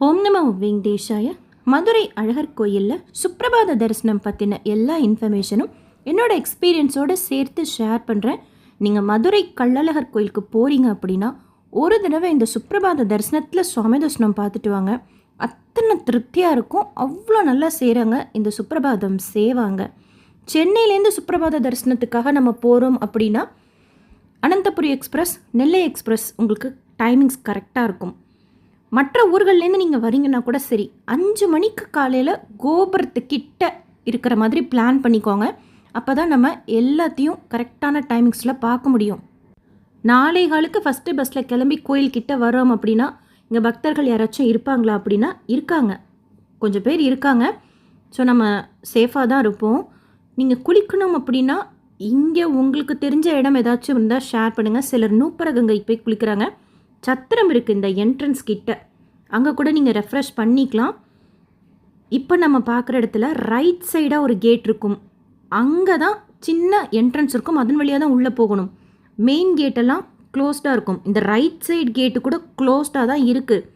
ஓம் நம வெங்கடேஷாய. மதுரை அழகர் கோயிலில் சுப்பிரபாத தரிசனம் பற்றின எல்லா இன்ஃபர்மேஷனும் என்னோட எக்ஸ்பீரியன்ஸோடு சேர்த்து ஷேர் பண்ணுறேன் நீங்கள் மதுரை கள்ளழகர் கோயிலுக்கு போகிறீங்க அப்படின்னா ஒரு தடவை இந்த சுப்பிரபாத தரிசனத்தில் சுவாமி தரிசனம் பார்த்துட்டு வாங்க. அத்தனை திருப்தியாக இருக்கும். அவ்வளோ நல்லா செய்கிறாங்க இந்த சுப்பிரபாதம் செய்வாங்க. சென்னையிலேருந்து சுப்பிரபாத தரிசனத்துக்காக நம்ம போகிறோம் அப்படின்னா அனந்தபுரி எக்ஸ்பிரஸ் நெல்லை எக்ஸ்பிரஸ் உங்களுக்கு டைமிங்ஸ் கரெக்டாக இருக்கும். மற்ற ஊர்கள்லேருந்து நீங்கள் வரீங்கன்னா கூட சரி அஞ்சு மணிக்கு காலையில் கோபுரத்துக்கிட்ட இருக்கிற மாதிரி பிளான் பண்ணிக்கோங்க. அப்போ தான் நம்ம எல்லாத்தையும் கரெக்டான டைமிங்ஸில் பார்க்க முடியும். நாளை காலுக்கு ஃபஸ்ட்டு பஸ்ஸில் கிளம்பி கோயில்கிட்ட வரோம் அப்படின்னா இங்கே பக்தர்கள் யாராச்சும் இருப்பாங்களா அப்படின்னா இருக்காங்க. கொஞ்சம் பேர் இருக்காங்க. ஸோ நம்ம சேஃபாக தான் இருப்போம். நீங்கள் குளிக்கணும் அப்படின்னா இங்கே உங்களுக்கு தெரிஞ்ச இடம் ஏதாச்சும் இருந்தால் ஷேர் பண்ணுங்கள் சிலர் நூப்பரகங்கை போய் குளிக்கிறாங்க. சத்திரம் இருக்குது இந்த என்ட்ரன்ஸ் கிட்ட. அங்கே கூட நீங்கள் ரெஃப்ரெஷ் பண்ணிக்கலாம். இப்போ நம்ம பார்க்குற இடத்துல ரைட் சைடாக ஒரு கேட் இருக்கும். அங்கே தான் சின்ன என்ட்ரன்ஸ் இருக்கும். அதன் வழியாக தான் உள்ளே போகணும். மெயின் கேட்டெல்லாம் க்ளோஸ்டாக இருக்கும். இந்த ரைட் சைடு கேட்டு கூட க்ளோஸ்டாக தான் இருக்குது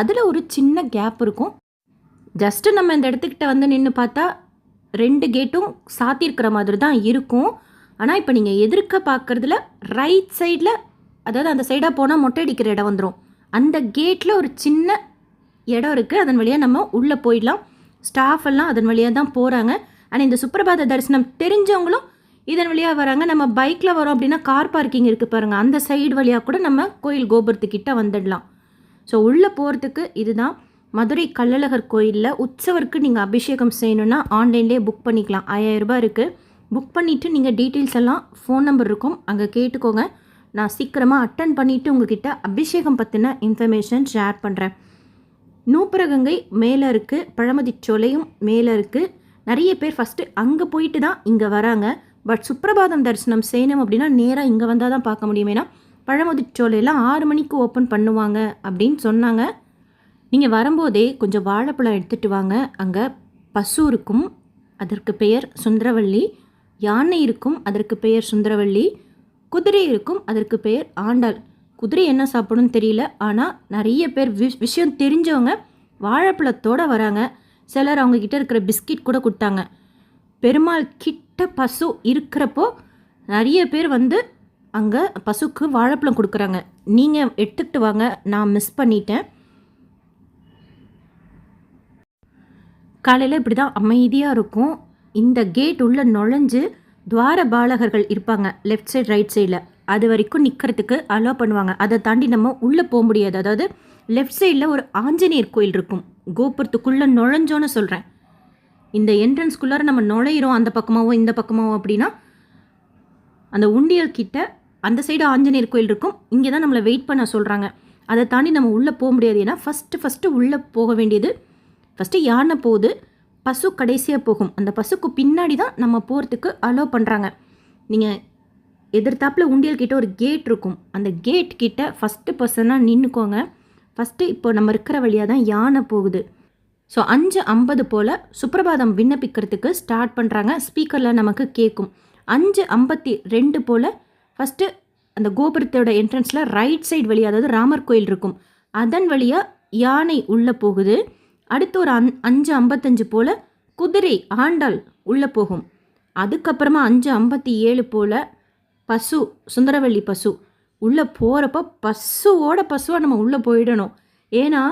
அதில் ஒரு சின்ன கேப் இருக்கும். ஜஸ்ட்டு நம்ம இந்த இடத்துக்கிட்ட வந்து நின்று பார்த்தா ரெண்டு கேட்டும் சாத்தியிருக்கிற மாதிரி தான் இருக்கும். ஆனால் இப்போ நீங்கள் எதிர்க்க பார்க்குறதுல ரைட் சைடில் அதாவது அந்த சைடாக போனால் மொட்டை அடிக்கிற இடம் வந்துடும் அந்த கேட்டில் ஒரு சின்ன இடம் இருக்குது அதன் வழியாக நம்ம உள்ளே போயிடலாம். ஸ்டாஃப் எல்லாம் அதன் வழியாக தான் போகிறாங்க ஆனால் இந்த சுப்பிரபாத தரிசனம் தெரிஞ்சவங்களும் இதன் வழியாக வராங்க. நம்ம பைக்கில் வரோம் அப்படின்னா கார் பார்க்கிங் இருக்குது பாருங்கள் அந்த சைடு வழியாக கூட நம்ம கோயில் கோபுரத்துக்கிட்ட வந்துடலாம். ஸோ உள்ளே போகிறதுக்கு இதுதான். மதுரை கள்ளழகர் கோயிலில் உற்சவருக்கு நீங்கள் அபிஷேகம் செய்யணுன்னா ஆன்லைன்லேயே புக் பண்ணிக்கலாம். ஆயிரம் ரூபாய் இருக்குது புக் பண்ணிவிட்டு நீங்கள் டீட்டெயில்ஸ் எல்லாம் ஃபோன் நம்பர் இருக்கும். அங்கே கேட்டுக்கோங்க. நான் சீக்கிரமாக அட்டன் பண்ணிவிட்டு உங்ககிட்ட அபிஷேகம் பற்றின இன்ஃபர்மேஷன் ஷேர் பண்ணுறேன் நூப்பரகங்கை மேலே இருக்குது பழமதிச்சோலையும் மேலே இருக்குது நிறைய பேர் ஃபஸ்ட்டு அங்கே போயிட்டு தான் இங்கே வராங்க. பட் சுப்பிரபாதம் தரிசனம் செய்யணும் அப்படின்னா நேராக இங்கே வந்தால் தான் பார்க்க முடியும். ஏன்னா பழமுதிர்ச்சோலையெல்லாம் ஆறு மணிக்கு ஓப்பன் பண்ணுவாங்க அப்படின்னு சொன்னாங்க. நீங்கள் வரும்போதே கொஞ்சம் வாழைப்பழம் எடுத்துகிட்டு வாங்க. அங்கே பசு இருக்கும் அதற்கு பெயர் சுந்தரவள்ளி. யானை இருக்கும் அதற்கு பெயர் சுந்தரவள்ளி. குதிரை இருக்கும் அதற்கு பெயர் ஆண்டாள். குதிரை என்ன சாப்பிடும்னு தெரியல. ஆனால் நிறைய பேர் விஷ் விஷயம் தெரிஞ்சவங்க வாழைப்பழத்தோடு வராங்க. சிலர் அவங்கக்கிட்ட இருக்கிற பிஸ்கட் கூட கொடுத்தாங்க. பெருமாள் கிட்ட பசு இருக்கிறப்போ நிறைய பேர் வந்து அங்கே பசுக்கு வாழைப்பழம் கொடுக்குறாங்க. நீங்கள் எடுத்துக்கிட்டு வாங்க நான் மிஸ் பண்ணிட்டேன். காலையில் இப்படி தான் அமைதியாக இருக்கும். இந்த கேட் உள்ளே நுழைஞ்சு துவார பாலகர்கள் இருப்பாங்க லெஃப்ட் சைடு ரைட் சைடில் அது வரைக்கும் நிற்கிறதுக்கு அலோவ் பண்ணுவாங்க. அதை தாண்டி நம்ம உள்ளே போக முடியாது. அதாவது லெஃப்ட் சைடில் ஒரு ஆஞ்சநேயர் கோயில் இருக்கும். கோபுரத்துக்குள்ளே நுழைஞ்சோன்னு சொல்கிறேன் இந்த என்ட்ரன்ஸ்குள்ளார நம்ம நுழையிறோம் அந்த பக்கமாகவும் இந்த பக்கமாகவும் அப்படின்னா அந்த உண்டியல் கிட்ட அந்த சைடு ஆஞ்சநேயர் கோயில் இருக்கும். இங்கே தான் நம்மளை வெயிட் பண்ண சொல்கிறாங்க அதை தாண்டி நம்ம உள்ளே போக முடியாது. ஏன்னா ஃபஸ்ட்டு ஃபஸ்ட்டு உள்ளே போக வேண்டியது ஃபஸ்ட்டு யானை போகுது. பசு கடைசியாக போகும். அந்த பசுக்கு பின்னாடி தான் நம்ம போகிறதுக்கு அலோவ் பண்ணுறாங்க நீங்கள் எதிர்த்தாப்பில் உண்டியல் கிட்ட ஒரு கேட் இருக்கும். அந்த கேட் கிட்ட ஃபஸ்ட்டு பர்சனாக நின்றுக்கோங்க ஃபஸ்ட்டு இப்போ நம்ம இருக்கிற வழியாக தான் யானை போகுது. ஸோ அஞ்சு ஐம்பது போல் சுப்பிரபாதம் விண்ணப்பிக்கிறதுக்கு ஸ்டார்ட் பண்ணுறாங்க ஸ்பீக்கரில் நமக்கு கேட்கும் அஞ்சு ஐம்பத்தி ரெண்டு போல் ஃபஸ்ட்டு அந்த கோபுரத்தோட என்ட்ரன்ஸில் ரைட் சைடு வழியாக அதாவது ராமர் கோயில் இருக்கும். அதன் வழியாக யானை உள்ளே போகுது. அடுத்து ஒரு அன் அஞ்சு ஐம்பத்தஞ்சு போல் குதிரை ஆண்டாள் உள்ளே போகும். அதுக்கப்புறமா அஞ்சு ஐம்பத்தி ஏழு போல் பசு சுந்தரவள்ளி பசு உள்ளே போகிறப்ப பசுவோட பசுவாக நம்ம உள்ளே போயிடணும். ஏன்னா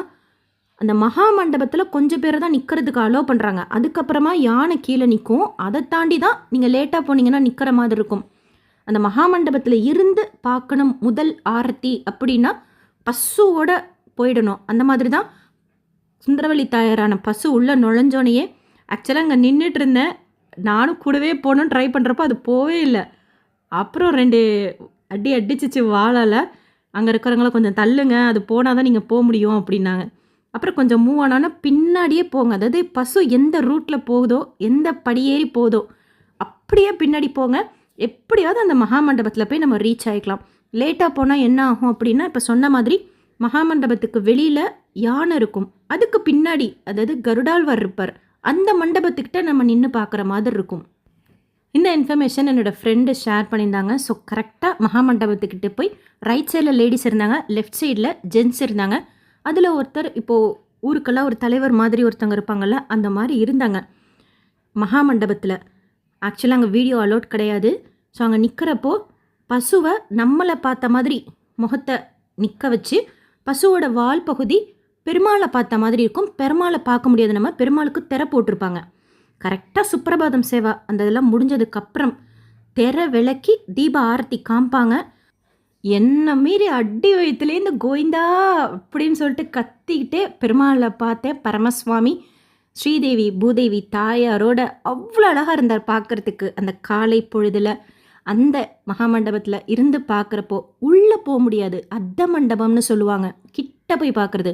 அந்த மகா மண்டபத்தில் கொஞ்சம் பேர் தான் நிற்கிறதுக்கு அலோவ் பண்ணுறாங்க அதுக்கப்புறமா யானை கீழே நிற்கும் அதை தாண்டி தான் நீங்கள் லேட்டாக போனீங்கன்னா நிற்கிற மாதிரி இருக்கும். அந்த மகா மண்டபத்தில் இருந்து பார்க்கணும் முதல் ஆரத்தி அப்படின்னா பசுவோட போயிடணும். அந்த மாதிரி தான் சுந்தரவள்ளி தாயாரான பசு உள்ளே நுழைஞ்சோனையே ஆக்சுவலாக அங்கே நின்றுட்டு இருந்தேன் நானும் கூடவே போகணுன்னு ட்ரை பண்ணுறப்போ அது போவே இல்லை. அப்புறம் ரெண்டு அடி அடிச்சிச்சு வாழலை அங்கே இருக்கிறவங்கள கொஞ்சம் தள்ளுங்க. அது போனால் தான் நீங்கள் போக முடியும் அப்படின்னாங்க. அப்புறம் கொஞ்சம் மூவ் ஆனோன்னா பின்னாடியே போங்க. அதாவது பசு எந்த ரூட்டில் போகுதோ எந்த படியேறி போகுதோ அப்படியே பின்னாடி போங்க. எப்படியாவது அந்த மகாமண்டபத்தில் போய் நம்ம ரீச் ஆகிக்கலாம் லேட்டாக போனால் என்ன ஆகும் அப்படின்னா இப்போ சொன்ன மாதிரி மகாமண்டபத்துக்கு வெளியில் யானை இருக்கும். அதுக்கு பின்னாடி அதாவது கருடாழ்வார் இருப்பார். அந்த மண்டபத்துக்கிட்ட நம்ம நின்று பார்க்குற மாதிரி இருக்கும். இந்த இன்ஃபர்மேஷன் என்னோடய ஃப்ரெண்டு ஷேர் பண்ணியிருந்தாங்க. ஸோ கரெக்டாக மகாமண்டபத்துக்கிட்ட போய் ரைட் சைடில் லேடிஸ் இருந்தாங்க. லெஃப்ட் சைடில் ஜென்ஸ் இருந்தாங்க. அதில் ஒருத்தர் இப்போது ஊருக்கெல்லாம் ஒரு தலைவர் மாதிரி ஒருத்தவங்க இருப்பாங்கல்ல அந்த மாதிரி இருந்தாங்க. மகாமண்டபத்தில். ஆக்சுவலாக அங்கே வீடியோ அலோட் கிடையாது. ஸோ அங்கே நிற்கிறப்போ பசுவை நம்மளை பார்த்த மாதிரி முகத்தை நிற்க வச்சு பசுவோட வால் பகுதி பெருமாளை பார்த்த மாதிரி இருக்கும். பெருமாளை பார்க்க முடியாது. நம்ம பெருமாளுக்கு திரை போட்டிருப்பாங்க. கரெக்டாக சுப்பிரபாதம் சேவா அந்த இதெல்லாம் முடிஞ்சதுக்கப்புறம் திரை விளக்கி தீப ஆரத்தி காமிப்பாங்க. என்ன மீறி அடி வயிற்றுலேருந்து கோவிந்தா அப்படின்னு சொல்லிட்டு கத்திக்கிட்டே பெருமாளை பார்த்தேன் பரமசுவாமி ஸ்ரீதேவி பூதேவி தாயாரோட அவ்வளோ அழகாக இருந்தார் பார்க்கறதுக்கு. அந்த காலை பொழுதில் அந்த மகாமண்டபத்தில் இருந்து பார்க்குறப்போ உள்ளே போக முடியாது. அத்த மண்டபம்னு சொல்லுவாங்க. கிட்ட போய் பார்க்குறது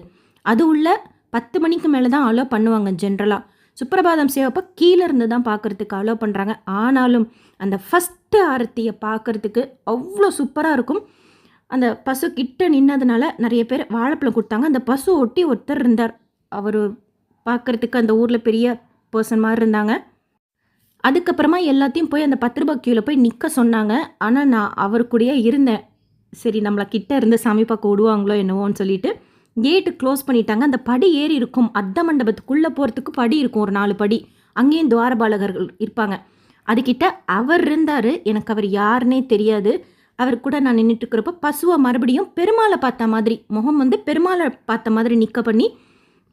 அது உள்ள பத்து மணிக்கு மேலே தான் அலோ பண்ணுவாங்க ஜென்ரலாக சுப்பிரபாதம் சேவப்போ கீழே இருந்து தான் பார்க்குறதுக்கு அலோ பண்ணுறாங்க ஆனாலும் அந்த ஃபஸ்ட்டு ஆரத்தியை பார்க்குறதுக்கு அவ்வளோ சூப்பராக இருக்கும். அந்த பசு கிட்ட நின்னதுனால நிறைய பேர் வாழைப்பழம் கொடுத்தாங்க. அந்த பசு ஒட்டி ஒருத்தர் இருந்தார். அவர் பார்க்குறதுக்கு அந்த ஊரில் பெரிய பர்சன் மாதிரி இருந்தாங்க. அதுக்கப்புறமா எல்லாத்தையும் போய் அந்த பத்து ரூபாய் கியூவில் போய் நிற்க சொன்னாங்க. ஆனால் நான் அவர் கூடயே இருந்தேன். சரி நம்மளை கிட்டே இருந்து சாமி பார்க்க விடுவாங்களோ என்னவோன்னு சொல்லிட்டு கேட்டு க்ளோஸ் பண்ணிட்டாங்க. அந்த படி ஏறி இருக்கும். அத்த மண்டபத்துக்குள்ளே போகிறதுக்கு படி இருக்கும். ஒரு நாலு படி. அங்கேயும் துவாரபாலகர்கள் இருப்பாங்க. அதுக்கிட்ட அவர் இருந்தார். எனக்கு அவர் யாருன்னே தெரியாது. அவர் கூட நான் நின்றுட்டு இருக்கிறப்ப பசுவை மறுபடியும் பெருமாளை பார்த்த மாதிரி முகம் வந்து பெருமாளை பார்த்த மாதிரி நிற்க பண்ணி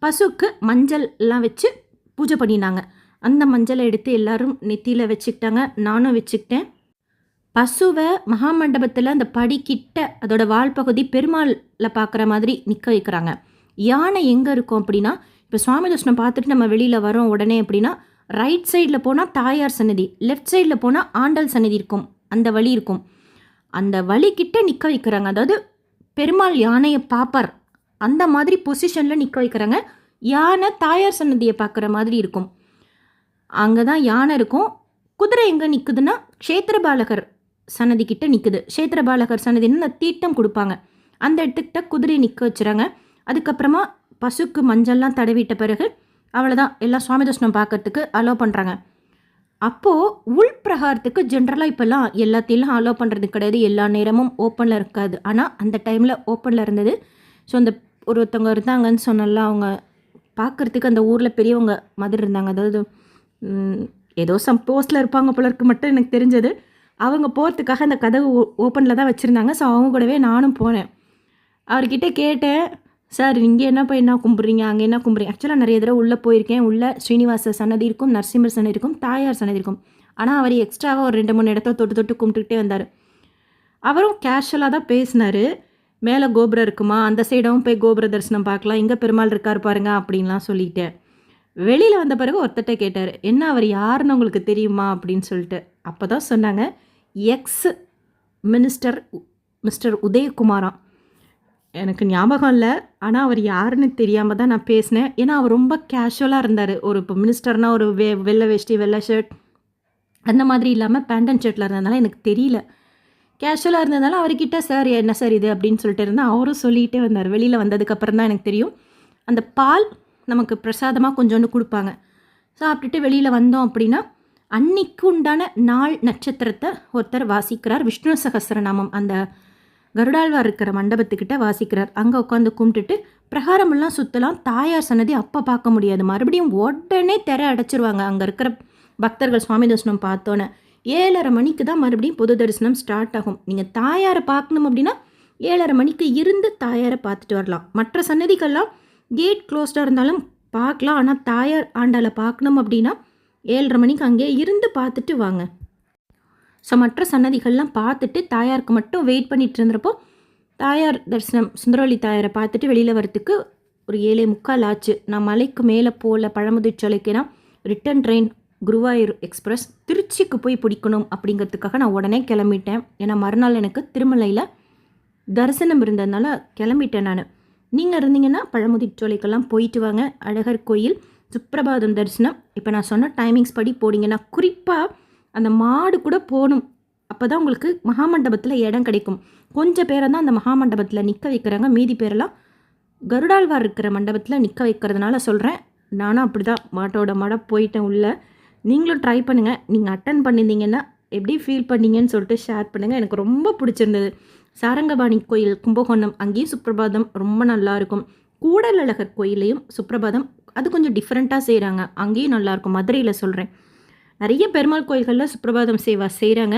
பசுவுக்கு மஞ்சள்லாம் வச்சு பூஜை பண்ணினாங்க. அந்த மஞ்சளை எடுத்து எல்லாரும் நெத்தியில் வச்சுக்கிட்டாங்க. நானும் வச்சுக்கிட்டேன். பசுவை மகாமண்டபத்தில் அந்த படிக்கிட்ட அதோட வால் பகுதி பெருமாளில் பார்க்குற மாதிரி நிற்க வைக்கிறாங்க. யானை எங்கே இருக்கும் அப்படின்னா இப்போ சுவாமி தர்ஷனம் பார்த்துட்டு நம்ம வெளியில் வரோம் உடனே அப்படின்னா ரைட் சைடில் போனால் தாயார் சன்னதி லெஃப்ட் சைடில் போனால் ஆண்டல் சன்னதி இருக்கும். அந்த வழி இருக்கும். அந்த வழிக்கிட்ட நிற்க வைக்கிறாங்க. அதாவது பெருமாள் யானையை பார்ப்பார். அந்த மாதிரி பொசிஷனில் நிற்க வைக்கிறாங்க. யானை தாயார் சன்னதியை பார்க்குற மாதிரி இருக்கும். அங்கே தான் யானை இருக்கும். குதிரை எங்கே நிற்குதுன்னா க்ஷேத்திரபாலகர் சன்னதி கிட்ட நிற்குது க்ஷேத்திரபாலகர் சன்னதின்னு அந்த தீட்டம் கொடுப்பாங்க. அந்த இடத்துக்கிட்ட குதிரை நிற்க வச்சுறாங்க. அதுக்கப்புறமா பசுக்கு மஞ்சள்லாம் தடவிட்ட பிறகு அவ்வளோதான் எல்லாம் சுவாமி தர்ஷனம் பார்க்கறதுக்கு அலோவ் பண்ணுறாங்க அப்போது உள் பிரகாரத்துக்கு ஜென்ரலாக இப்போல்லாம் எல்லாத்தையும் அலோவ் பண்ணுறது கிடையாது. எல்லா நேரமும் ஓப்பனில் இருக்காது. ஆனால் அந்த டைமில் ஓப்பனில் இருந்தது. ஸோ அந்த ஒருத்தவங்க இருந்தாங்கன்னு சொன்னால அவங்க பார்க்குறதுக்கு அந்த ஊரில் பெரியவங்க மாதிரி இருந்தாங்க. அதாவது ஏதோ சம் போஸ்டில் இருப்பாங்க போல இருக்கு மட்டும் எனக்கு தெரிஞ்சது. அவங்க போகிறதுக்காக அந்த கதவு ஓப்பனில் தான் வச்சுருந்தாங்க. ஸோ அவங்க கூடவே நானும் போனேன். அவர்கிட்ட கேட்டேன் சார் இங்கே என்ன போய் என்ன கும்பிட்றீங்க? அங்கே என்ன கும்பிட்றீங்க? ஆக்சுவலாக நிறைய தடவை உள்ளே போயிருக்கேன். உள்ளே ஸ்ரீனிவாச சன்னதி இருக்கும் நரசிம்மர் சன்னதி இருக்கும் தாயார் சன்னதி இருக்கும். ஆனால் அவர் எக்ஸ்ட்ராவாக ஒரு ரெண்டு மூணு இடத்த தொட்டு தொட்டு கும்பிட்டுக்கிட்டே வந்தார். அவரும் கேஷுவலாக தான் பேசினார். மேலே கோபுரம் இருக்குமா? அந்த சைடும் போய் கோபுர தரிசனம் பார்க்கலாம். இங்கே பெருமாள் இருக்கார் பாருங்க அப்படின்லாம் சொல்லிட்டேன். வெளியில் வந்த பிறகு ஒருத்தட்ட கேட்டார் என்ன அவர் யாருன்னு உங்களுக்கு தெரியுமா? அப்படின்னு சொல்லிட்டு. அப்போ தான் சொன்னாங்க எக்ஸ் மினிஸ்டர் மிஸ்டர் உதயகுமாராம் எனக்கு ஞாபகம் இல்லை ஆனால் அவர் யாருன்னு தெரியாமல் தான் நான் பேசினேன். ஏன்னா அவர் ரொம்ப கேஷுவலாக இருந்தார். ஒரு இப்போ மினிஸ்டர்னால் ஒரு வெ வெள்ளை வேஷ்டி வெள்ளை ஷர்ட் அந்த மாதிரி இல்லாமல் பேண்ட் அண்ட் ஷர்ட்டில் இருந்ததுனால எனக்கு தெரியல. கேஷுவலாக இருந்ததுனால அவர்கிட்ட சார் என்ன சார் இது? அப்படின்னு சொல்லிட்டு இருந்தால் அவரும் சொல்லிகிட்டே வந்தார். வெளியில் வந்ததுக்கப்புறம் தான் எனக்கு தெரியும். அந்த பால் நமக்கு பிரசாதமாக கொஞ்சோண்டு கொடுப்பாங்க. சாப்பிட்டுட்டு வெளியில் வந்தோம் அப்படின்னா அன்னைக்கு உண்டான நாள் நட்சத்திரத்தை ஒருத்தர் வாசிக்கிறார். விஷ்ணு சகஸ்ரநாமம் அந்த கருடாழ்வார் இருக்கிற மண்டபத்துக்கிட்ட வாசிக்கிறார். அங்கே உட்காந்து கும்பிட்டுட்டு பிரகாரமெல்லாம் சுற்றலாம் தாயார் சன்னதி அப்போ பார்க்க முடியாது. மறுபடியும் உடனே திரை அடைச்சிருவாங்க. அங்கே இருக்கிற பக்தர்கள் சுவாமி தரிசனம் பார்த்தோன்னே ஏழரை மணிக்கு தான் மறுபடியும் பொது தரிசனம் ஸ்டார்ட் ஆகும். நீங்கள் தாயாரை பார்க்கணும் அப்படின்னா ஏழரை மணிக்கு இருந்து தாயாரை பார்த்துட்டு வரலாம். மற்ற சன்னதிகள்லாம் கேட் க்ளோஸ்டாக இருந்தாலும் பார்க்கலாம். ஆனால் தாயார் ஆண்டாளை பார்க்கணும் அப்படின்னா ஏழரை மணிக்கு அங்கேயே இருந்து பார்த்துட்டு வாங்க. ஸோ மற்ற சன்னதிகள்லாம் பார்த்துட்டு தாயாருக்கு மட்டும் வெயிட் பண்ணிகிட்டு இருந்தப்போ தாயார் தரிசனம் சுந்தரவள்ளி தாயாரை பார்த்துட்டு வெளியில் வரத்துக்கு ஒரு ஏழே முக்கால் ஆச்சு. நான் மலைக்கு மேலே போகல பழமுதிர்ச்சோலைக்குனா ரிட்டன் ட்ரெயின் குருவாயூர் எக்ஸ்பிரஸ் திருச்சிக்கு போய் பிடிக்கணும் அப்படிங்கிறதுக்காக நான் உடனே கிளம்பிட்டேன். ஏன்னா மறுநாள் எனக்கு திருமலையில் தரிசனம் இருந்ததுனால கிளம்பிட்டேன் நான். நீங்கள் இருந்தீங்கன்னா பழமுதிர்ச்சோலைக்கெல்லாம் போயிட்டு வாங்க. அழகர் கோயில் சுப்பிரபாதம் தரிசனம். இப்போ நான் சொன்ன டைமிங்ஸ் படி போனீங்கன்னா குறிப்பாக அந்த மாடு கூட போகணும். அப்போ தான் உங்களுக்கு மகாமண்டபத்தில் இடம் கிடைக்கும். கொஞ்சம் பேரை தான் அந்த மகாமண்டபத்தில் நிற்க வைக்கிறாங்க. மீதி பேரெல்லாம் கருடாழ்வார் இருக்கிற மண்டபத்தில் நிற்க வைக்கிறதுனால சொல்கிறேன் நானும் அப்படி தான் மாட்டோட மட போயிட்டேன் உள்ளே. நீங்களும் ட்ரை பண்ணுங்கள் நீங்கள் அட்டன் பண்ணியிருந்தீங்கன்னா எப்படி ஃபீல் பண்ணீங்கன்னு சொல்லிட்டு ஷேர் பண்ணுங்கள் எனக்கு ரொம்ப பிடிச்சிருந்தது. சாரங்கபாணி கோயில் கும்பகோணம் அங்கேயும் சுப்பிரபாதம் ரொம்ப நல்லாயிருக்கும் கூடலழகர் கோயிலையும் சுப்ரபாதம் அது கொஞ்சம் டிஃப்ரெண்ட்டாக செய்கிறாங்க அங்கேயும் நல்லாயிருக்கும் மதுரையில் சொல்கிறேன் நிறைய பெருமாள் கோயில்களில் சுப்ரபாதம் சேவா செய்கிறாங்க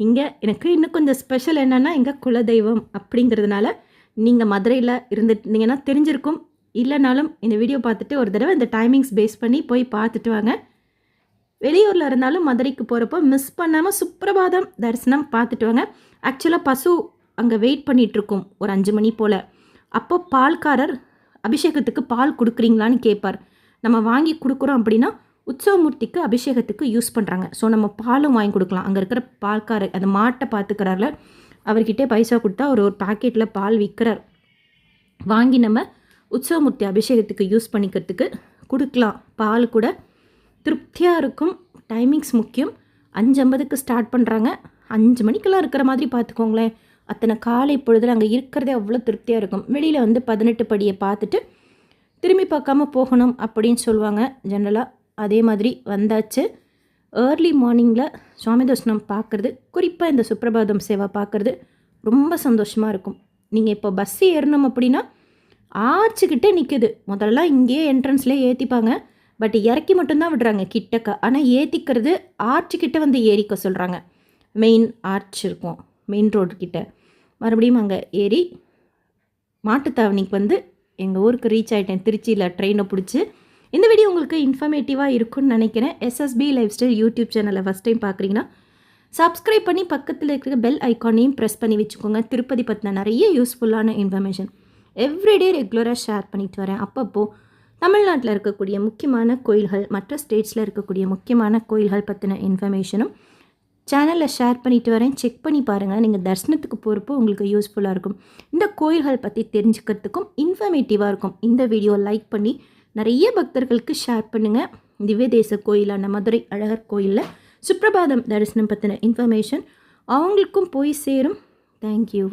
இங்கே எனக்கு இன்னும் கொஞ்சம் ஸ்பெஷல் என்னென்னா எங்கள் குலதெய்வம் அப்படிங்கிறதுனால நீங்கள் மதுரையில் இருந்துருந்தீங்கன்னா தெரிஞ்சிருக்கும். இல்லைனாலும் இந்த வீடியோ பார்த்துட்டு ஒரு தடவை இந்த டைமிங்ஸ் பேஸ் பண்ணி போய் பார்த்துட்டு வாங்க. வெளியூரில் இருந்தாலும் மதுரைக்கு போகிறப்போ மிஸ் பண்ணாமல் சுப்பிரபாதம் தரிசனம் பார்த்துட்டு வாங்க. ஆக்சுவலாக பசு அங்கே வெயிட் பண்ணிகிட்ருக்கும் ஒரு அஞ்சு மணி போல். அப்போ பால்காரர் அபிஷேகத்துக்கு பால் கொடுக்குறீங்களான்னு கேட்பார் நம்ம வாங்கி கொடுக்குறோம் அப்படின்னா உற்சவமூர்த்திக்கு அபிஷேகத்துக்கு யூஸ் பண்ணுறாங்க ஸோ நம்ம பாலும் வாங்கி கொடுக்கலாம். அங்கே இருக்கிற பால்காரர் அந்த மாட்டை பார்த்துக்கிறாருல அவர்கிட்டே பைசா கொடுத்தா அவர் ஒரு பாக்கெட்டில் பால் விற்கிறார். வாங்கி நம்ம உற்சவமூர்த்தி அபிஷேகத்துக்கு யூஸ் பண்ணிக்கிறதுக்கு கொடுக்கலாம். பால் கூட திருப்தியாக இருக்கும். டைமிங்ஸ் முக்கியம். அஞ்சு ஐம்பதுக்கு ஸ்டார்ட் பண்ணுறாங்க அஞ்சு மணிக்கெல்லாம் இருக்கிற மாதிரி பார்த்துக்கோங்களேன். அத்தனை காலை பொழுதில் அங்கே இருக்கிறதே அவ்வளோ திருப்தியாக இருக்கும். வெளியில் வந்து பதினெட்டு படியை பார்த்துட்டு திரும்பி பார்க்காம போகணும் அப்படின்னு சொல்லுவாங்க. ஜென்ரலாக அதே மாதிரி வந்தாச்சு. ஏர்லி மார்னிங்கில் சுவாமி தரிசனம் பார்க்குறது குறிப்பாக இந்த சுப்பிரபாதம் சேவை பார்க்குறது ரொம்ப சந்தோஷமாக இருக்கும். நீங்கள் இப்போ பஸ் ஏறணும் அப்படின்னா ஆச்சுக்கிட்டே நிற்குது முதல்ல இங்கேயே என்ட்ரன்ஸ்லேயே ஏற்றிப்பாங்க பட் இறக்கி மட்டும்தான் விடுறாங்க கிட்டக்க. ஆனால் ஏற்றிக்கிறது ஆர்ச்சுக்கிட்ட வந்து ஏறிக்க சொல்கிறாங்க மெயின் ஆர்ச் இருக்கும் மெயின் ரோடு கிட்ட. மறுபடியும் அங்கே ஏறி மாட்டுத்தாவணிக்கு வந்து எங்கள் ஊருக்கு ரீச் ஆகிட்டேன் திருச்சியில் ட்ரெயினை பிடிச்சி. இந்த வீடியோ உங்களுக்கு இன்ஃபர்மேட்டிவாக இருக்கும்னு நினைக்கிறேன். எஸ்எஸ்பி லைஃப் ஸ்டைல் யூடியூப் சேனலை ஃபஸ்ட் டைம் பார்க்குறீங்கன்னா சப்ஸ்கிரைப் பண்ணி பக்கத்தில் இருக்கிற பெல் ஐக்கானையும் ப்ரெஸ் பண்ணி வச்சுக்கோங்க. திருப்பதி பற்றின நிறைய யூஸ்ஃபுல்லான இன்ஃபர்மேஷன் எவ்ரிடே ரெகுலராக ஷேர் பண்ணிட்டு வரேன். அப்பப்போ தமிழ்நாட்டில் இருக்கக்கூடிய முக்கியமான கோயில்கள் மற்ற ஸ்டேட்ஸில் இருக்கக்கூடிய முக்கியமான கோயில்கள் பற்றின இன்ஃபர்மேஷனும் சேனலில் ஷேர் பண்ணிட்டு வரேன். செக் பண்ணி பாருங்கள் நீங்கள் தரிசனத்துக்கு போகிறப்போ உங்களுக்கு யூஸ்ஃபுல்லாக இருக்கும். இந்த கோயில்கள் பற்றி தெரிஞ்சுக்கிறதுக்கும் இன்ஃபர்மேட்டிவாக இருக்கும். இந்த வீடியோ லைக் பண்ணி நிறைய பக்தர்களுக்கு ஷேர் பண்ணுங்கள் திவ்ய தேச கோயிலான மதுரை அழகர் கோயிலில் சுப்ரபாதம் தரிசனம் பற்றின இன்ஃபர்மேஷன் அவங்களுக்கும் போய் சேரும். தேங்க்யூ